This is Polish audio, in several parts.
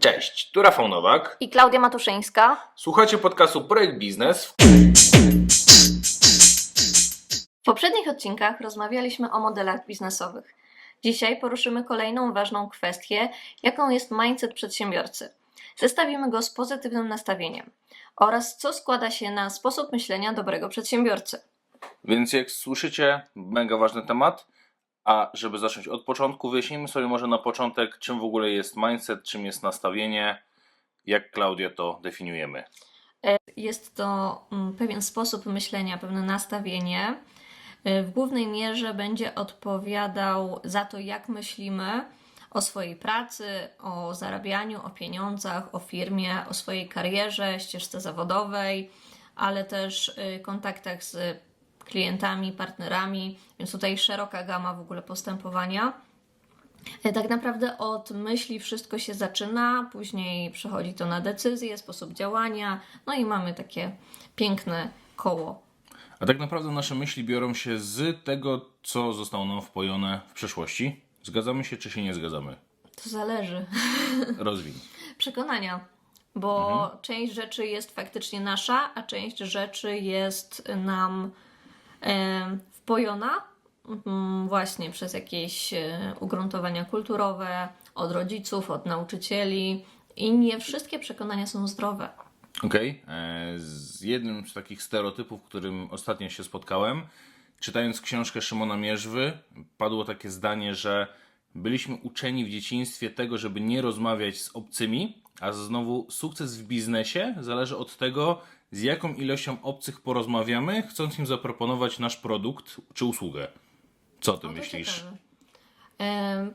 Cześć, tu Rafał Nowak. i Klaudia Matuszyńska. Słuchacie podcastu Projekt Biznes. W poprzednich odcinkach rozmawialiśmy o modelach biznesowych. Dzisiaj poruszymy kolejną ważną kwestię, jaką jest mindset przedsiębiorcy. Zestawimy go z pozytywnym nastawieniem oraz co składa się na sposób myślenia dobrego przedsiębiorcy. Więc jak słyszycie, mega ważny temat. A żeby zacząć od początku, wyjaśnijmy sobie może na początek, czym w ogóle jest mindset, czym jest nastawienie, jak Klaudia to definiujemy. Jest to mm, pewien sposób myślenia, pewne nastawienie. Y, W głównej mierze będzie odpowiadał za to, jak myślimy o swojej pracy, o zarabianiu, o pieniądzach, o firmie, o swojej karierze, ścieżce zawodowej, ale też y, kontaktach z klientami, partnerami, więc tutaj szeroka gama w ogóle postępowania. E, Tak naprawdę od myśli wszystko się zaczyna, później przechodzi to na decyzję, sposób działania, no i mamy takie piękne koło. A tak naprawdę nasze myśli biorą się z tego, co zostało nam wpojone w przeszłości. Zgadzamy się, czy się nie zgadzamy? To zależy. Rozwin. Przekonania, bo część rzeczy jest faktycznie nasza, a część rzeczy jest nam wpojona mm, właśnie przez jakieś e, ugruntowania kulturowe, od rodziców, od nauczycieli i nie wszystkie przekonania są zdrowe. Okej. E, Z jednym z takich stereotypów, którym ostatnio się spotkałem, czytając książkę Szymona Mierzwy, padło takie zdanie, że byliśmy uczeni w dzieciństwie tego, żeby nie rozmawiać z obcymi, a znowu sukces w biznesie zależy od tego, z jaką ilością obcych porozmawiamy, chcąc im zaproponować nasz produkt czy usługę. Co ty to myślisz?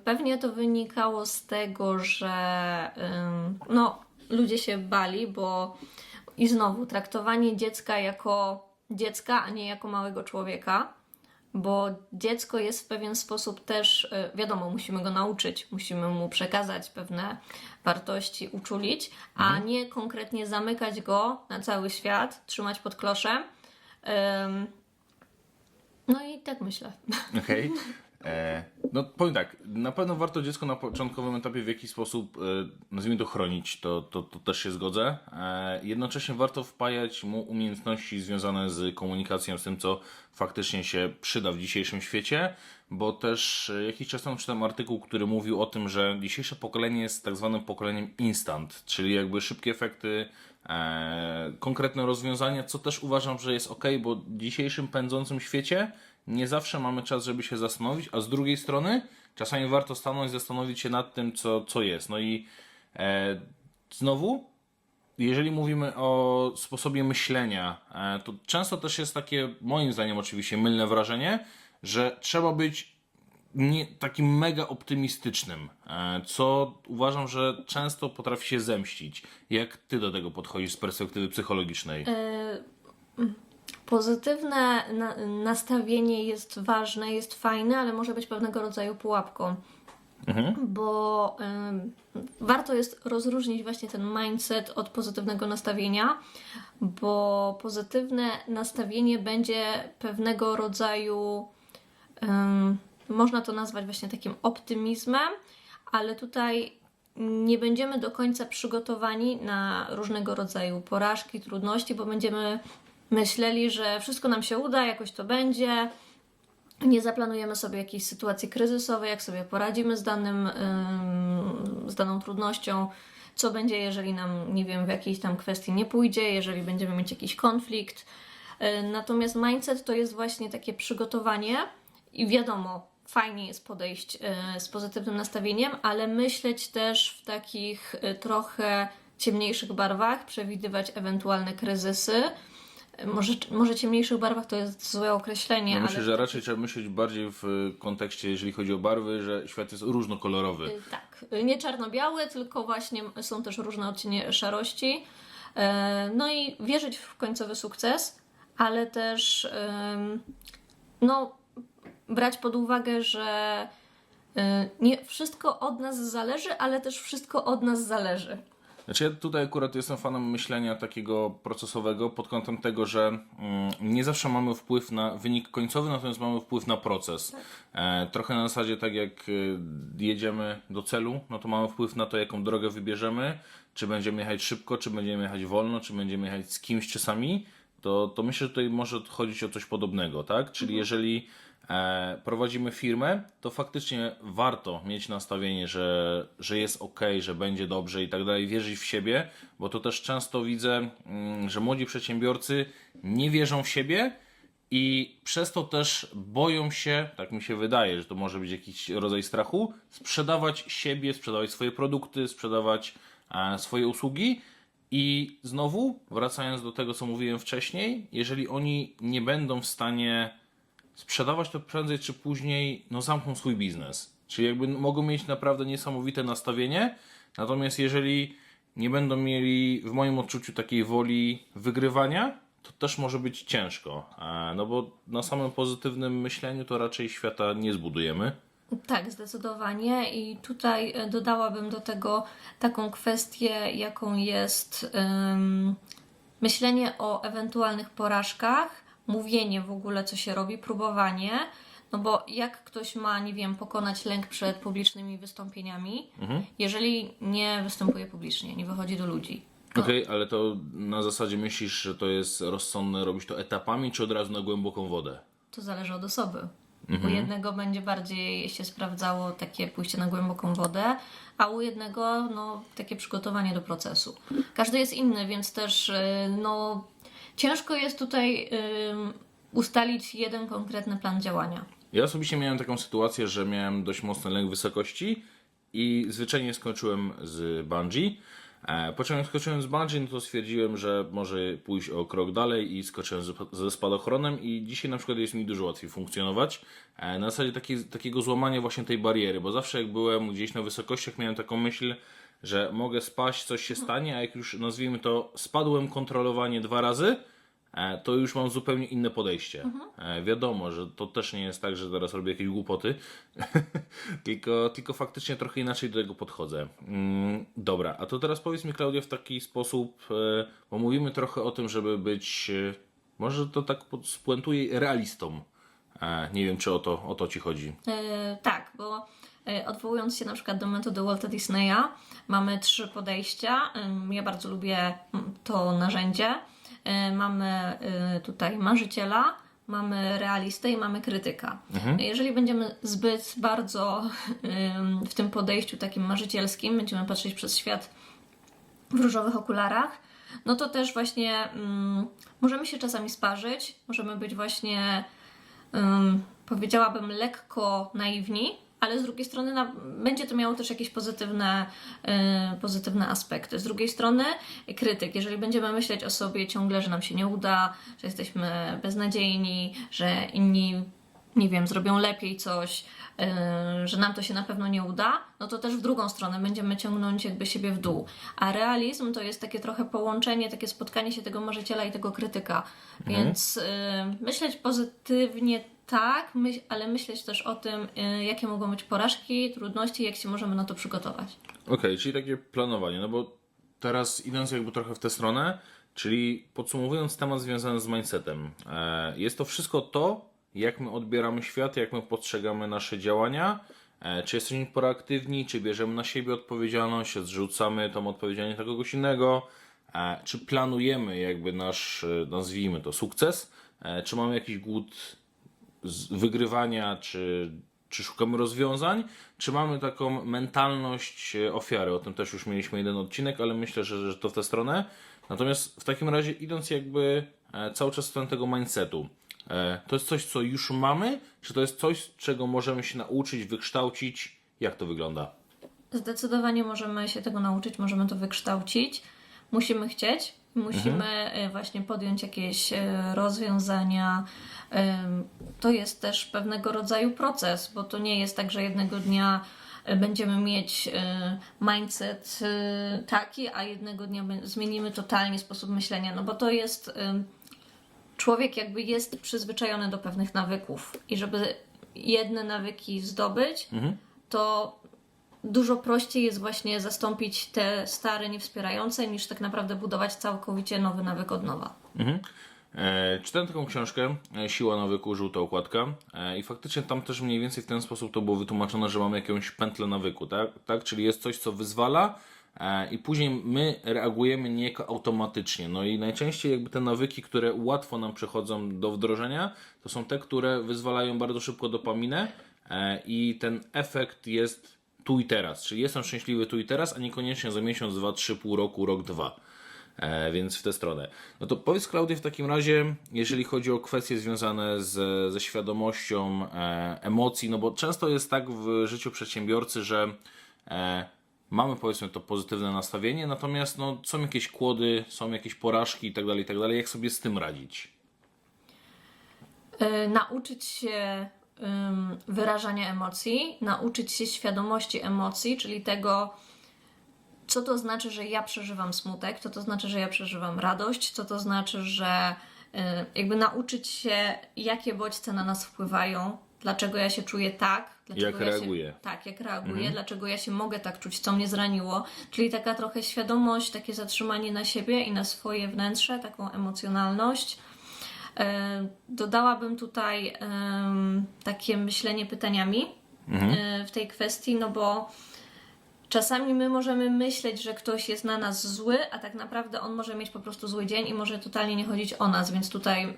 Pewnie to wynikało z tego, że no, ludzie się bali, bo i znowu traktowanie dziecka jako dziecka, a nie jako małego człowieka, bo dziecko jest w pewien sposób też, e, wiadomo, musimy go nauczyć, musimy mu przekazać pewne wartości, uczulić, a nie konkretnie zamykać go na cały świat, trzymać pod kloszem. Em, No i tak myślę. Okej. E, No powiem tak, na pewno warto dziecko na początkowym etapie w jakiś sposób, e, nazwijmy to chronić, to, to, to też się zgodzę. E, Jednocześnie warto wpajać mu umiejętności związane z komunikacją, z tym co faktycznie się przyda w dzisiejszym świecie, bo też e, jakiś czas temu czytałem artykuł, który mówił o tym, że dzisiejsze pokolenie jest tak zwanym pokoleniem instant, czyli jakby szybkie efekty, e, konkretne rozwiązania, co też uważam, że jest ok, bo w dzisiejszym pędzącym świecie nie zawsze mamy czas, żeby się zastanowić, a z drugiej strony czasami warto stanąć, zastanowić się nad tym, co, co jest. No i e, znowu, jeżeli mówimy o sposobie myślenia, e, to często też jest takie, moim zdaniem oczywiście, mylne wrażenie, że trzeba być nie, takim mega optymistycznym, e, co uważam, że często potrafi się zemścić. Jak ty do tego podchodzisz z perspektywy psychologicznej? Pozytywne na, nastawienie jest ważne, jest fajne, ale może być pewnego rodzaju pułapką. Bo ym, warto jest rozróżnić właśnie ten mindset od pozytywnego nastawienia, bo pozytywne nastawienie będzie pewnego rodzaju, ym, można to nazwać właśnie takim optymizmem, ale tutaj nie będziemy do końca przygotowani na różnego rodzaju porażki, trudności, bo będziemy myśleli, że wszystko nam się uda, jakoś to będzie. Nie zaplanujemy sobie jakiejś sytuacji kryzysowej, jak sobie poradzimy z, danym, ym, z daną trudnością, co będzie, jeżeli nam, nie wiem, w jakiejś tam kwestii nie pójdzie, jeżeli będziemy mieć jakiś konflikt. Y, Natomiast mindset to jest właśnie takie przygotowanie i wiadomo, fajnie jest podejść y, z pozytywnym nastawieniem, ale myśleć też w takich y, trochę ciemniejszych barwach, przewidywać ewentualne kryzysy. Y, Może, może ciemniejszych barwach to jest złe określenie, Ja ale myślę, że raczej trzeba myśleć bardziej w kontekście, jeżeli chodzi o barwy, że świat jest różnokolorowy. Y, Tak, y, nie czarno-białe, tylko właśnie są też różne odcienie szarości. No i wierzyć w końcowy sukces, ale też no, brać pod uwagę, że y, nie wszystko od nas zależy, ale też wszystko od nas zależy. Znaczy ja tutaj akurat jestem fanem myślenia takiego procesowego pod kątem tego, że mm, nie zawsze mamy wpływ na wynik końcowy, natomiast mamy wpływ na proces. E, trochę na zasadzie tak jak y, jedziemy do celu, no to mamy wpływ na to, jaką drogę wybierzemy, czy będziemy jechać szybko, czy będziemy jechać wolno, czy będziemy jechać z kimś czy sami, to, to myślę, że tutaj może chodzić o coś podobnego, tak? Czyli jeżeli e, prowadzimy firmę, to faktycznie warto mieć nastawienie, że, że jest ok, że będzie dobrze i tak dalej, wierzyć w siebie, bo to też często widzę, mm, że młodzi przedsiębiorcy nie wierzą w siebie i przez to też boją się, tak mi się wydaje, że to może być jakiś rodzaj strachu, sprzedawać siebie, sprzedawać swoje produkty, sprzedawać e, swoje usługi. I znowu, wracając do tego, co mówiłem wcześniej, jeżeli oni nie będą w stanie sprzedawać, to prędzej czy później no, zamkną swój biznes. Czyli jakby mogą mieć naprawdę niesamowite nastawienie, natomiast jeżeli nie będą mieli w moim odczuciu takiej woli wygrywania, to też może być ciężko. E, No bo na samym pozytywnym myśleniu to raczej świata nie zbudujemy. Tak, zdecydowanie. I tutaj e, dodałabym do tego taką kwestię, jaką jest em, myślenie o ewentualnych porażkach, mówienie w ogóle, co się robi, próbowanie. No bo jak ktoś ma, nie wiem, pokonać lęk przed publicznymi wystąpieniami, jeżeli nie występuje publicznie, nie wychodzi do ludzi. Okej, ale to na zasadzie myślisz, że to jest rozsądne robić to etapami, czy od razu na głęboką wodę? To zależy od osoby. U jednego będzie bardziej się sprawdzało takie pójście na głęboką wodę, a u jednego no, takie przygotowanie do procesu. Każdy jest inny, więc też y, no, ciężko jest tutaj ustalić jeden konkretny plan działania. Ja osobiście miałem taką sytuację, że miałem dość mocny lęk wysokości i zwyczajnie skończyłem z bungee. E, Po czym jak skoczyłem z bungee, no to stwierdziłem, że może pójść o krok dalej i skoczyłem ze spadochronem i dzisiaj na przykład jest mi dużo łatwiej funkcjonować. E, Na zasadzie taki, takiego złamania właśnie tej bariery, bo zawsze jak byłem gdzieś na wysokościach miałem taką myśl, że mogę spaść, coś się stanie, a jak już nazwijmy to spadłem kontrolowanie dwa razy, e, to już mam zupełnie inne podejście. E, Wiadomo, że to też nie jest tak, że teraz robię jakieś głupoty, tylko, tylko faktycznie trochę inaczej do tego podchodzę. Mm, dobra, a to teraz powiedz mi, Klaudia, w taki sposób, e, bo mówimy trochę o tym, żeby być, może to tak spuentuję, realistą. Nie wiem, czy o to, o to ci chodzi. E, tak, bo odwołując się na przykład do metody Walta Disneya, mamy trzy podejścia. Ja bardzo lubię mm, to narzędzie. E, Mamy e, tutaj marzyciela, mamy realistę i mamy krytyka. Jeżeli będziemy zbyt bardzo w tym podejściu takim marzycielskim, będziemy patrzeć przez świat w różowych okularach, no to też właśnie możemy się czasami sparzyć, możemy być właśnie, ym, powiedziałabym, lekko naiwni, ale z drugiej strony na, będzie to miało też jakieś pozytywne, y, pozytywne aspekty. Z drugiej strony krytyk, jeżeli będziemy myśleć o sobie ciągle, że nam się nie uda, że jesteśmy beznadziejni, że inni nie wiem, zrobią lepiej coś, yy, że nam to się na pewno nie uda, no to też w drugą stronę będziemy ciągnąć jakby siebie w dół. A realizm to jest takie trochę połączenie, takie spotkanie się tego marzyciela i tego krytyka. Więc yy, myśleć pozytywnie tak, myśl, ale myśleć też o tym, yy, jakie mogą być porażki, trudności, jak się możemy na to przygotować. Okej, czyli takie planowanie, no bo teraz idąc jakby trochę w tę stronę, czyli podsumowując temat związany z mindsetem, e, jest to wszystko to, jak my odbieramy świat, jak my postrzegamy nasze działania, e, czy jesteśmy proaktywni, czy bierzemy na siebie odpowiedzialność, zrzucamy tą odpowiedzialność na kogoś innego, e, czy planujemy jakby nasz, nazwijmy to, sukces, czy mamy jakiś głód wygrywania, czy, czy szukamy rozwiązań, czy mamy taką mentalność e, ofiary. O tym też już mieliśmy jeden odcinek, ale myślę, że, że to w tę stronę. Natomiast w takim razie, idąc jakby e, cały czas w stronę tego mindsetu, e, to jest coś, co już mamy, czy to jest coś, czego możemy się nauczyć, wykształcić? Jak to wygląda? Zdecydowanie możemy się tego nauczyć, możemy to wykształcić. Musimy chcieć, musimy y, właśnie podjąć jakieś y, rozwiązania. To jest też pewnego rodzaju proces, bo to nie jest tak, że jednego dnia y, będziemy mieć mindset taki, a jednego dnia zmienimy totalnie sposób myślenia, no bo to jest człowiek jakby jest przyzwyczajony do pewnych nawyków i żeby jedne nawyki zdobyć, to dużo prościej jest właśnie zastąpić te stare, niewspierające, niż tak naprawdę budować całkowicie nowy nawyk od nowa. Mhm. E, czytałem taką książkę, e, Siła nawyku, żółta okładka e, i faktycznie tam też mniej więcej w ten sposób to było wytłumaczone, że mamy jakąś pętlę nawyku, tak? tak? Czyli jest coś, co wyzwala e, i później my reagujemy niejako automatycznie. No i najczęściej jakby te nawyki, które łatwo nam przychodzą do wdrożenia, to są te, które wyzwalają bardzo szybko dopaminę e, i ten efekt jest tu i teraz. Czyli jestem szczęśliwy tu i teraz, a niekoniecznie za miesiąc, dwa, trzy, pół roku, rok, dwa. E, więc w tę stronę. No to powiedz Klaudia w takim razie, jeżeli chodzi o kwestie związane z, ze świadomością e, emocji, no bo często jest tak w życiu przedsiębiorcy, że e, mamy powiedzmy to pozytywne nastawienie, natomiast no, są jakieś kłody, są jakieś porażki itd., itd. Jak sobie z tym radzić? Y, nauczyć się wyrażania emocji, nauczyć się świadomości emocji, czyli tego, co to znaczy, że ja przeżywam smutek, co to znaczy, że ja przeżywam radość, co to znaczy, że y, jakby nauczyć się, jakie bodźce na nas wpływają, dlaczego ja się czuję tak, dlaczego Jak ja reaguję. Się, tak, jak reaguję, dlaczego ja się mogę tak czuć, co mnie zraniło, czyli taka trochę świadomość, takie zatrzymanie na siebie i na swoje wnętrze, taką emocjonalność. E, Dodałabym tutaj takie myślenie pytaniami e, w tej kwestii, no bo czasami my możemy myśleć, że ktoś jest na nas zły, a tak naprawdę on może mieć po prostu zły dzień i może totalnie nie chodzić o nas, więc tutaj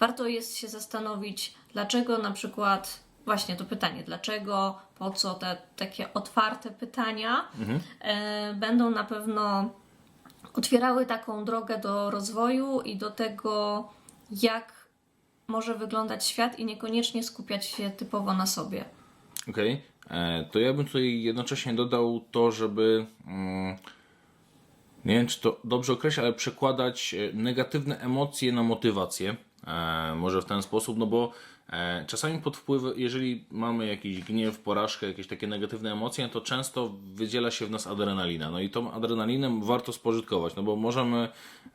warto jest się zastanowić, dlaczego na przykład właśnie to pytanie, dlaczego, po co te takie otwarte pytania e, będą na pewno otwierały taką drogę do rozwoju i do tego, jak może wyglądać świat i niekoniecznie skupiać się typowo na sobie. Okej, e, to ja bym tutaj jednocześnie dodał to, żeby mm, nie wiem, czy to dobrze określa, ale przekładać e, negatywne emocje na motywację. E, może w ten sposób, no bo e, czasami pod wpływem, jeżeli mamy jakiś gniew, porażkę, jakieś takie negatywne emocje, to często wydziela się w nas adrenalina. No i tą adrenalinę warto spożytkować, no bo możemy,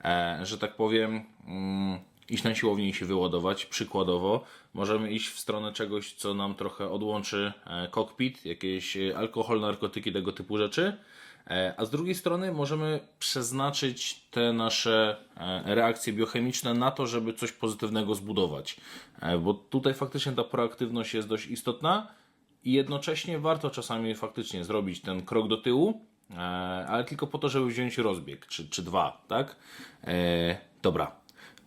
e, że tak powiem, mm, iść na siłownię i się wyładować, przykładowo. Możemy iść w stronę czegoś, co nam trochę odłączy e, kokpit, jakieś e, alkohol, narkotyki, tego typu rzeczy. E, A z drugiej strony możemy przeznaczyć te nasze reakcje biochemiczne na to, żeby coś pozytywnego zbudować. Bo tutaj faktycznie ta proaktywność jest dość istotna i jednocześnie warto czasami faktycznie zrobić ten krok do tyłu, ale tylko po to, żeby wziąć rozbieg, czy, czy dwa, tak? Dobra.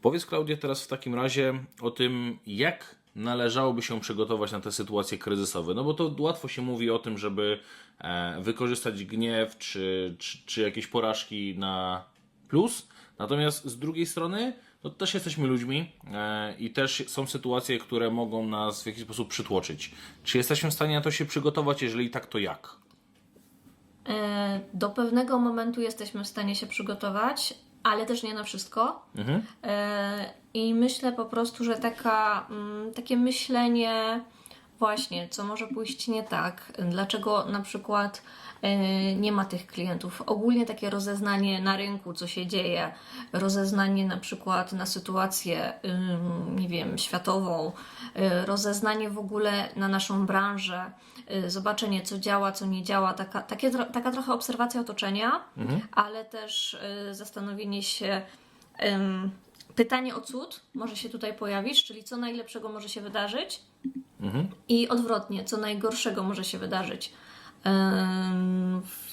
Powiedz Klaudia teraz w takim razie o tym, jak należałoby się przygotować na te sytuacje kryzysowe. No bo to łatwo się mówi o tym, żeby e, wykorzystać gniew czy, czy, czy jakieś porażki na plus. Natomiast z drugiej strony, no też jesteśmy ludźmi e, i też są sytuacje, które mogą nas w jakiś sposób przytłoczyć. Czy jesteśmy w stanie na to się przygotować? Jeżeli tak, to jak? E, Do pewnego momentu jesteśmy w stanie się przygotować, ale też nie na wszystko. E, I myślę po prostu, że taka, mm, takie myślenie, właśnie, co może pójść nie tak, dlaczego na przykład e, nie ma tych klientów. Ogólnie takie rozeznanie na rynku, co się dzieje, rozeznanie na przykład na sytuację, nie wiem, światową, y, rozeznanie w ogóle na naszą branżę, y, zobaczenie, co działa, co nie działa, taka, takie, taka trochę obserwacja otoczenia, ale też zastanowienie się, pytanie o cud może się tutaj pojawić, czyli co najlepszego może się wydarzyć i odwrotnie, co najgorszego może się wydarzyć.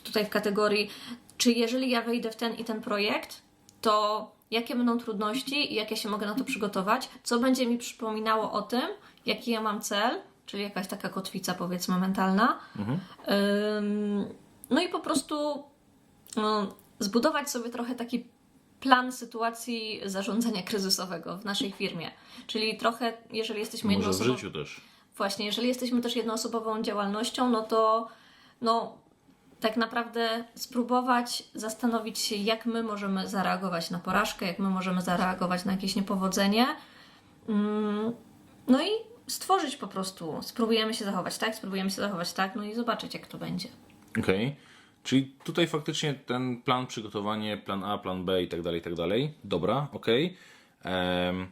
Tutaj w kategorii, czy jeżeli ja wejdę w ten i ten projekt, to jakie będą trudności i jak ja się mogę na to przygotować, co będzie mi przypominało o tym, jaki ja mam cel, czyli jakaś taka kotwica powiedzmy mentalna. Ym, no i po prostu no, zbudować sobie trochę taki plan sytuacji zarządzania kryzysowego w naszej firmie. Czyli trochę, jeżeli jesteśmy Może w jednoosobową... życiu też. Właśnie, jeżeli jesteśmy też jednoosobową działalnością, no to no, tak naprawdę spróbować zastanowić się, jak my możemy zareagować na porażkę, jak my możemy zareagować na jakieś niepowodzenie. Mm, No i stworzyć po prostu. Spróbujemy się zachować tak, spróbujemy się zachować tak, no i zobaczyć, jak to będzie. Okej. Czyli tutaj faktycznie ten plan, przygotowanie, plan A, plan B i tak dalej, i tak dalej. Dobra, okej. Em,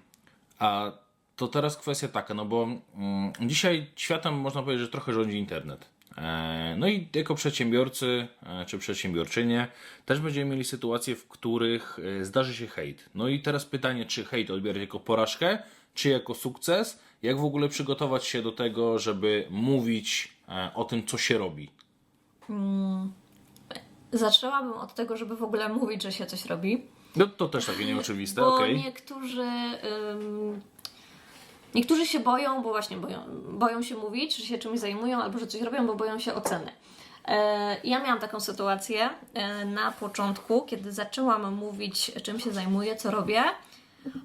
A to teraz kwestia taka, no bo mm, dzisiaj światem można powiedzieć, że trochę rządzi internet. E, No i jako przedsiębiorcy e, czy przedsiębiorczynie też będziemy mieli sytuacje, w których e, zdarzy się hejt. No i teraz pytanie, czy hejt odbierać jako porażkę, czy jako sukces? Jak w ogóle przygotować się do tego, żeby mówić e, o tym, co się robi? Zaczęłabym od tego, żeby w ogóle mówić, że się coś robi. No to też takie nieoczywiste, Bo okej. niektórzy. ym, niektórzy się boją, bo właśnie boją, boją się mówić, że się czymś zajmują, albo że coś robią, bo boją się oceny. E, Ja miałam taką sytuację e, na początku, kiedy zaczęłam mówić, czym się zajmuję, co robię.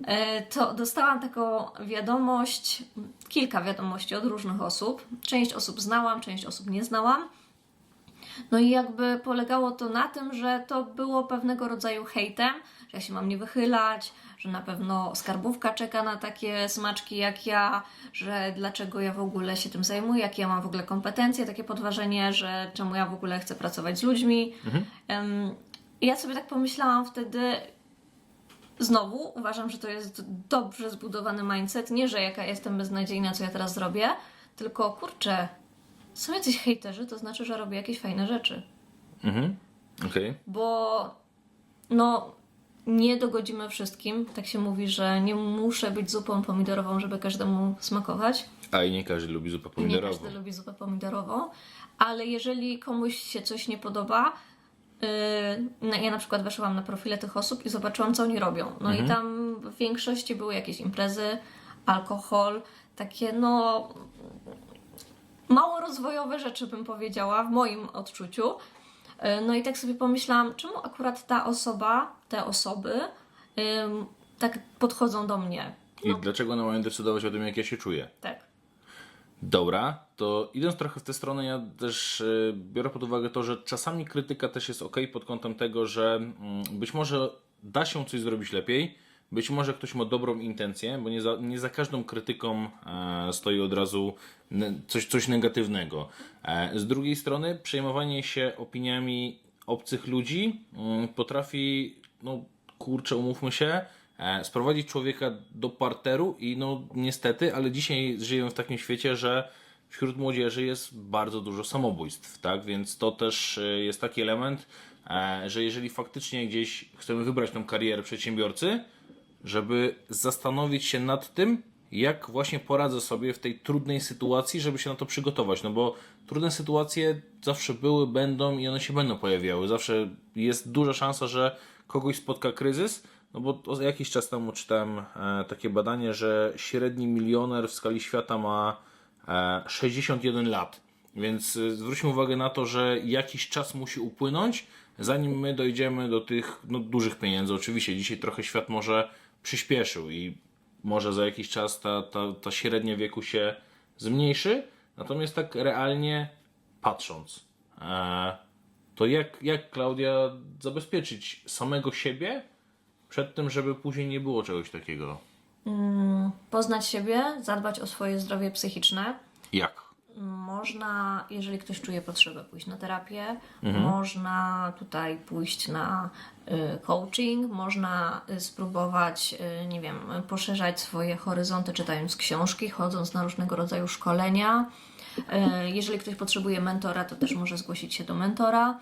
e, To dostałam taką wiadomość, kilka wiadomości od różnych osób. Część osób znałam, część osób nie znałam. No i jakby polegało to na tym, że to było pewnego rodzaju hejtem, że ja się mam nie wychylać, że na pewno skarbówka czeka na takie smaczki jak ja, że dlaczego ja w ogóle się tym zajmuję, jakie ja mam w ogóle kompetencje, takie podważenie, że czemu ja w ogóle chcę pracować z ludźmi. I ja sobie tak pomyślałam wtedy, znowu uważam, że to jest dobrze zbudowany mindset, nie, że jaka jestem beznadziejna, co ja teraz zrobię, tylko kurczę, są jacyś hejterzy, to znaczy, że robię jakieś fajne rzeczy. Mhm. Okej. Bo no, nie dogodzimy wszystkim. Tak się mówi, że nie muszę być zupą pomidorową, żeby każdemu smakować. A i nie każdy lubi zupę Nie pomidorową. każdy lubi zupę pomidorową, ale jeżeli komuś się coś nie podoba, yy, no, ja na przykład weszłam na profile tych osób i zobaczyłam, co oni robią. No i tam w większości były jakieś imprezy, alkohol, takie no mało rozwojowe rzeczy, bym powiedziała, w moim odczuciu. Yy, No i tak sobie pomyślałam, czemu akurat ta osoba, te osoby ym, tak podchodzą do mnie. I dlaczego one mają decydować o tym, jak ja się czuję? Tak. Dobra, to idąc trochę w tę stronę, ja też y, biorę pod uwagę to, że czasami krytyka też jest ok pod kątem tego, że mm, być może da się coś zrobić lepiej, być może ktoś ma dobrą intencję, bo nie za, nie za każdą krytyką e, stoi od razu coś, coś negatywnego. E, z drugiej strony, przejmowanie się opiniami obcych ludzi mm, potrafi, no kurczę, umówmy się, e, sprowadzić człowieka do parteru i no niestety, ale dzisiaj żyjemy w takim świecie, że wśród młodzieży jest bardzo dużo samobójstw, tak? Więc to też e, jest taki element, e, że jeżeli faktycznie gdzieś chcemy wybrać tą karierę przedsiębiorcy, żeby zastanowić się nad tym, jak właśnie poradzę sobie w tej trudnej sytuacji, żeby się na to przygotować. No bo trudne sytuacje zawsze były, będą i one się będą pojawiały. Zawsze jest duża szansa, że kogoś spotka kryzys. No bo jakiś czas temu czytałem e, takie badanie, że średni milioner w skali świata ma e, 61 lat. Więc y, zwróćmy uwagę na to, że jakiś czas musi upłynąć, zanim my dojdziemy do tych no, dużych pieniędzy. Oczywiście dzisiaj trochę świat może przyspieszył i może za jakiś czas ta, ta, ta średnia wieku się zmniejszy. Natomiast tak realnie patrząc, e, to jak, jak Klaudia zabezpieczyć samego siebie przed tym, żeby później nie było czegoś takiego? Poznać siebie, zadbać o swoje zdrowie psychiczne. Jak? Można, jeżeli ktoś czuje potrzebę, pójść na terapię, można tutaj pójść na y, coaching, można y, spróbować, y, nie wiem, poszerzać swoje horyzonty czytając książki, chodząc na różnego rodzaju szkolenia. Jeżeli ktoś potrzebuje mentora, to też może zgłosić się do mentora.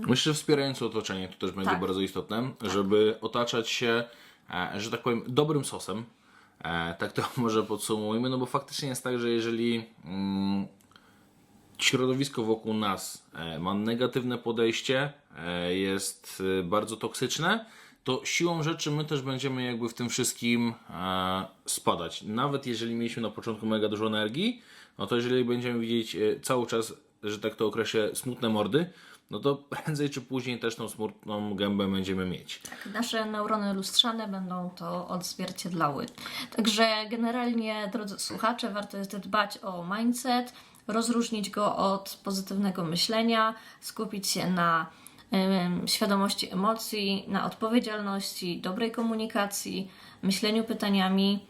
Myślę, że wspierające otoczenie to też będzie Tak. bardzo istotne, żeby otaczać się, e, że tak powiem, dobrym sosem. E, tak to może podsumujmy, no bo faktycznie jest tak, że jeżeli mm, środowisko wokół nas e, ma negatywne podejście, e, jest bardzo toksyczne, to siłą rzeczy my też będziemy jakby w tym wszystkim spadać. Nawet jeżeli mieliśmy na początku mega dużo energii, no to jeżeli będziemy widzieć cały czas, że tak to określę, smutne mordy, no to prędzej czy później też tą smutną gębę będziemy mieć. nasze neurony lustrzane będą to odzwierciedlały. Także generalnie, drodzy słuchacze, warto jest dbać o mindset, rozróżnić go od pozytywnego myślenia, skupić się na świadomości emocji, na odpowiedzialności, dobrej komunikacji, myśleniu pytaniami,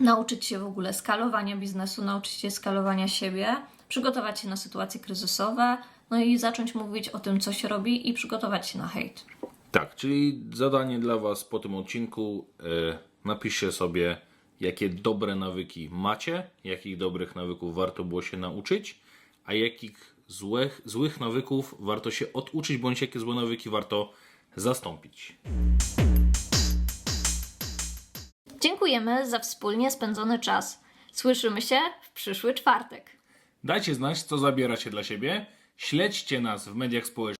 nauczyć się w ogóle skalowania biznesu, nauczyć się skalowania siebie, przygotować się na sytuacje kryzysowe, no i zacząć mówić o tym, co się robi i przygotować się na hejt. Tak, czyli zadanie dla Was po tym odcinku. e, napiszcie sobie, jakie dobre nawyki macie, jakich dobrych nawyków warto było się nauczyć, a jakich złych, złych nawyków warto się oduczyć, bądź jakie złe nawyki warto zastąpić. Dziękujemy za wspólnie spędzony czas. Słyszymy się w przyszły czwartek. Dajcie znać, co zabieracie dla siebie. Śledźcie nas w mediach społecznościowych.